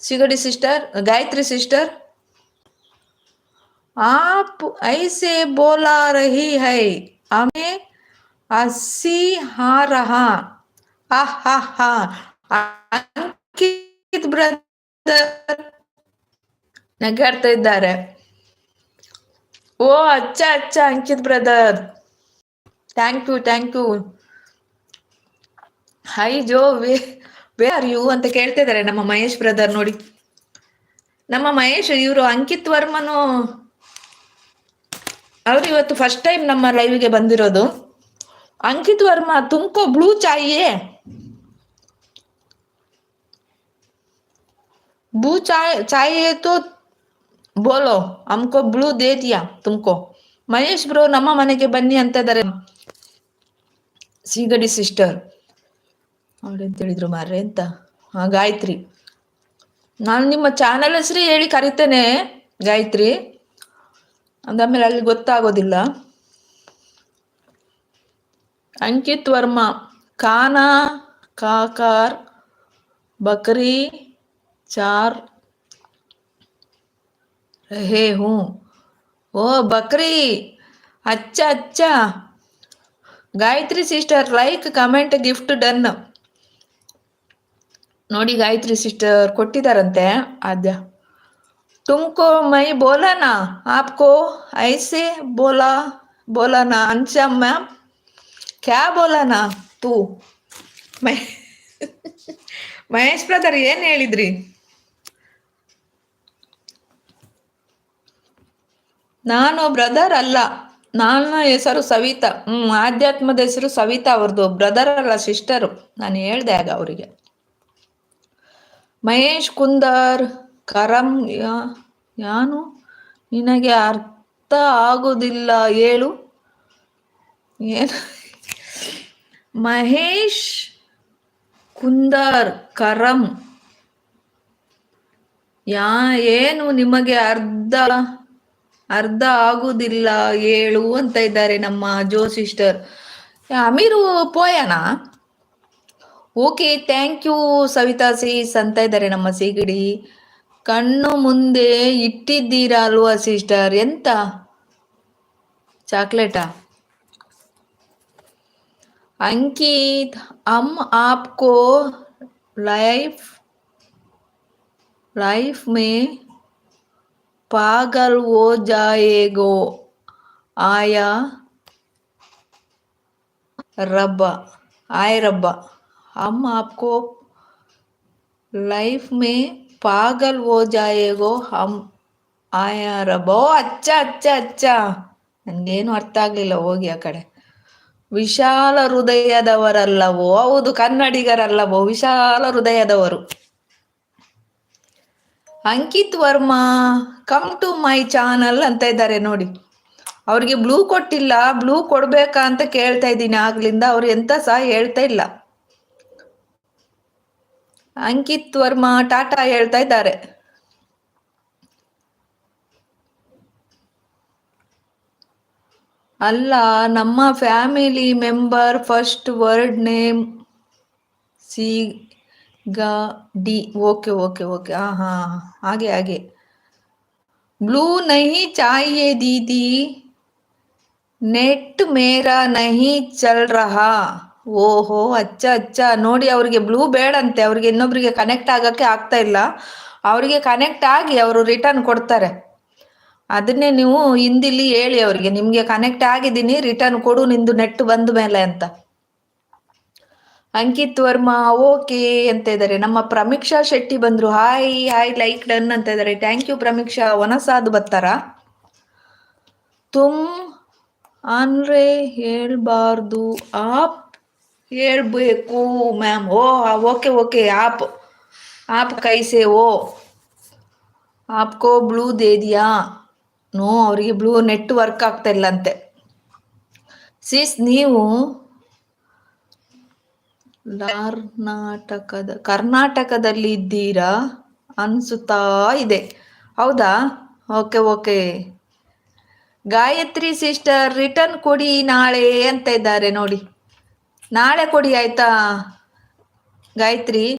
सिगड़ी sister Gayatri sister आप ऐसे बोला रही है हमें हंसी आ रहा हा हा हा ಅಂಕಿತ್ ಬ್ರದರ್ ನಗಾಡ್ತಾ ಇದ್ದಾರೆ ಓ ಅಚ್ಚ ಅಚ್ಚ Ankit brother thank you thank you hi Joe way way are you ಅಂತ ಕೇಳ್ತಾ ಇದ್ದಾರೆ ನಮ್ಮ ಮಹೇಶ್ ಬ್ರದರ್ ನೋಡಿ ನಮ್ಮ ಮಹೇಶ್ ಇವರು ಅಂಕಿತ್ ವರ್ಮನು ಅವ್ರು ಇವತ್ತು ಫಸ್ಟ್ ಟೈಮ್ ನಮ್ಮ ಲೈವ್ಗೆ ಬಂದಿರೋದು अंकित वर्मा तुमको ब्लू चाहिए ब्लू चाय चाहिए तो बोलो हमको ब्लू दे दिया तुमको ಮಹೇಶ್ ಬ್ರೋ ನಮ್ಮ ಮನೆಗೆ ಬನ್ನಿ ಅಂತ ಇದ್ದಾರೆ ಸೀಗಡಿ ಸಿಸ್ಟರ್ ಅವಳೆಂತೇಳಿದ್ರು ಮಾರ್ರೆ ಅಂತ. ಹಾಗಾಯ್ತ್ರಿ. ನಾನು ನಿಮ್ಮ ಚಾನಲ್ ಹೆಸರು ಹೇಳಿ ಕರಿತೇನೆ, ಗಾಯತ್ರಿ. ಅಂದಮೇಲೆ ಅಲ್ಲಿ ಗೊತ್ತಾಗೋದಿಲ್ಲ. ಅಂಕಿತ್ ವರ್ಮಾ, ಖಾನಾ ಕಾಕಾರ್ ಬಕ್ರಿ, ಚಾರ್. ಹೇ, ಹ್ಞೂ. ಓ, ಬಕ್ರಿ. ಅಚ್ಚ ಅಚ್ಚ. Gayatri sister like comment gift done ನೋಡಿ ಗಾಯತ್ರಿ ಸಿಸ್ಟರ್, ಕೊಟ್ಟಿದಾರಂತೆ. ಆದ್ಯ ತುಮಕೋ ಮೈ ಬೋಲನಾ? ಆಪ್ಕೋ ಐಸೆ ಬೋಲಾ, ಬೋಲನ? ಅಂಚಮ್ಮ ಕ್ಯಾ ಬೋಲನ ತೂ? ಮೈ ಮಹೇಶ್ ಬ್ರದರ್ ಏನ್ ಹೇಳಿದ್ರಿ? ನಾನು ಬ್ರದರ್ ಅಲ್ಲ. ನನ್ನ ಹೆಸರು ಸವಿತಾ. ಹ್ಮ್, ಆಧ್ಯಾತ್ಮದ ಹೆಸರು ಸವಿತಾ ಅವ್ರದ್ದು ಬ್ರದರ್ ಅಲ್ಲ, ಸಿಸ್ಟರು. ನಾನು ಹೇಳ್ದೆ ಆಗ ಅವರಿಗೆ. ಮಹೇಶ್ ಕುಂದರ್, ಕರಂ ಯಾನು? ನಿನಗೆ ಅರ್ಥ ಆಗುದಿಲ್ಲ, ಹೇಳು. ಏನು? ಮಹೇಶ್ ಕುಂದರ್, ಕರಂ. ಯಾ, ಏನು ನಿಮಗೆ ಅರ್ಧ ಅರ್ಧ ಆಗುದಿಲ್ಲ, ಹೇಳು ಅಂತ ಇದ್ದಾರೆ ನಮ್ಮ ಜೋ ಸಿಸ್ಟರ್ ಅಮೀರು ಪೋಯನಾ? Okay thank you Savita seize ಅಂತ ಇದ್ದಾರೆ ನಮ್ಮ ಸಿಗಡಿ ಕಣ್ಣು ಮುಂದೆ ಇಟ್ಟಿದ್ದೀರಾ ಅಲ್ವಾ ಸಿಸ್ಟರ್ ಎಂತ ಚಾಕ್ಲೇಟಾ अंकित हम आपको लाइफ लाइफ में पागल हो जाएगो आया रब्बा आए रब्बा हम आपको लाइफ में पागल हो जाएगो हम ಆಯಾ ರಬ್ಬ ಓ ಅಚ್ಚ ಅಚ್ಚ ಅಚ್ಚ ನನಗೇನು ಅರ್ಥ ಆಗ್ಲಿಲ್ಲ ಹೋಗಿ ಆ ಕಡೆ ವಿಶಾಲ ಹೃದಯದವರಲ್ಲವೋ ಹೌದು ಕನ್ನಡಿಗರಲ್ಲವೋ ವಿಶಾಲ ಹೃದಯದವರು Ankit Verma come to my channel ಅಂತ ಇದ್ದಾರೆ ನೋಡಿ ಅವ್ರಿಗೆ ಬ್ಲೂ ಕೊಟ್ಟಿಲ್ಲ ಬ್ಲೂ ಕೊಡ್ಬೇಕಾ ಅಂತ ಕೇಳ್ತಾ ಇದ್ದೀನಿ ಆಗ್ಲಿಂದ ಅವ್ರು ಎಂತ ಸಹ ಹೇಳ್ತಾ ಇಲ್ಲ ಅಂಕಿತ್ ವರ್ಮಾ ಟಾಟಾ ಹೇಳ್ತಾ ಇದ್ದಾರೆ. ಅಲ್ಲ, ನಮ್ಮ family member first word name C ಗ ಡಿ. Okay okay okay. ಹಾ ಹಾ, ಹಾಗೆ ಹಾಗೆ. ಬ್ಲೂ ನಹಿ ಚಾಹಿಯೆ ದೀದಿ, ನೆಟ್ ಮೇರಾ ನಹಿ ಚಲ್ ರಹಾ. ಓಹೋ, ಅಚ್ಚ ಅಚ್ಚ. ನೋಡಿ, ಅವ್ರಿಗೆ ಬ್ಲೂ ಬೇಡಂತೆ. ಅವ್ರಿಗೆ ಇನ್ನೊಬ್ರಿಗೆ ಕನೆಕ್ಟ್ ಆಗಕ್ಕೆ ಆಗ್ತಾ ಇಲ್ಲ. ಅವರಿಗೆ ಕನೆಕ್ಟ್ ಆಗಿ ಅವರು ರಿಟರ್ನ್ ಕೊಡ್ತಾರೆ. ಅದನ್ನೇ ನೀವು ಹಿಂದಿಲಿ ಹೇಳಿ ಅವರಿಗೆ. ನಿಮ್ಗೆ ಕನೆಕ್ಟ್ ಆಗಿದ್ದೀನಿ ರಿಟರ್ನ್ ಕೊಡು, ನಿಂದು ನೆಟ್ ಬಂದ ಮೇಲೆ ಅಂತ. ಅಂಕಿತ್ ವರ್ಮಾ, ಓಕೆ ಅಂತ ಇದ್ದಾರೆ. ನಮ್ಮ ಪ್ರಮೀಕ್ಷಾ ಶೆಟ್ಟಿ ಬಂದ್ರು. ಹಾಯ್ ಹಾಯ್ ಲೈಕ್ ಡನ್ ಅಂತ ಇದ್ದಾರೆ. Thank you ಪ್ರಮೀಕ್ಷಾ. ಒನಸಾದ್ ಬತ್ತಾರ ತುಮ್ ಅಂದ್ರೆ ಹೇಳ್ಬಾರ್ದು. ಆಪ್ ಹೇಳ್ಬೇಕು ಮ್ಯಾಮ್ ಓ, ಓಕೆ ಓಕೆ. ಆಪ್ ಆಪ್ ಕೈಸೆ, ಓ. ಆಪ್ಕೋ ಬ್ಲೂ ದೇದಿಯಾ ನೋ, ಅವರಿಗೆ ಬ್ಲೂ ನೆಟ್ ವರ್ಕ್ ಆಗ್ತಾ ಇಲ್ಲ ಅಂತೆ ಸಿಸ್, ನೀವು ಕರ್ನಾಟಕದ, ಕರ್ನಾಟಕದಲ್ಲಿ ಇದ್ದೀರಾ ಅನ್ಸುತ್ತಾ ಇದೆ. ಹೌದಾ? Okay okay. Gayatri sister, return ಕೊಡಿ ನಾಳೆ ಅಂತ ಇದ್ದಾರೆ ನೋಡಿ. ನಾಳೆ ಕೊಡಿ ಆಯ್ತಾ ಗಾಯತ್ರಿ?